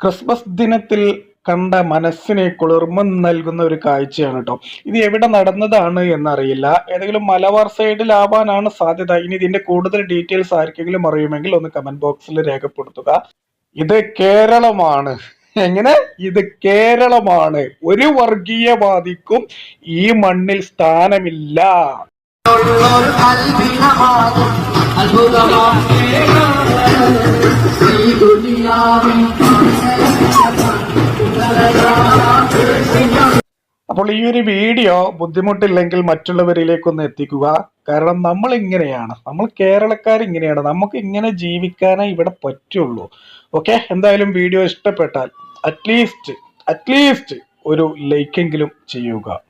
Christmas ദിനത്തിൽ കണ്ട മനസ്സിനെ കുളിർമ നൽകുന്ന ഒരു കാഴ്ചയാണ് കേട്ടോ ഇത് എവിടെ നടന്നതാണ് എന്നറിയില്ല. ഏതെങ്കിലും മലബാർ സൈഡിലാവാനാണ് സാധ്യത. ഇനി ഇതിന്റെ കൂടുതൽ ഡീറ്റെയിൽസ് ആർക്കെങ്കിലും അറിയുമെങ്കിൽ ഒന്ന് കമന്റ് ബോക്സിൽ രേഖപ്പെടുത്തുക. ഇത് കേരളമാണ്. എങ്ങനെ? ഇത് കേരളമാണ്. ഒരു വർഗീയവാദിക്കും ഈ മണ്ണിൽ സ്ഥാനമില്ല. അപ്പോൾ ഈ ഒരു വീഡിയോ ബുദ്ധിമുട്ടില്ലെങ്കിൽ മറ്റുള്ളവരിലേക്കൊന്ന് എത്തിക്കുക. കാരണം നമ്മൾ ഇങ്ങനെയാണ്. നമ്മൾ കേരളക്കാർ ഇങ്ങനെയാണ്. നമുക്ക് ഇങ്ങനെ ജീവിക്കാനേ ഇവിടെ പറ്റുള്ളൂ. ഓക്കെ എന്തായാലും വീഡിയോ ഇഷ്ടപ്പെട്ടാൽ അറ്റ്ലീസ്റ്റ് അറ്റ്ലീസ്റ്റ് ഒരു ലൈക്കെങ്കിലും ചെയ്യുക.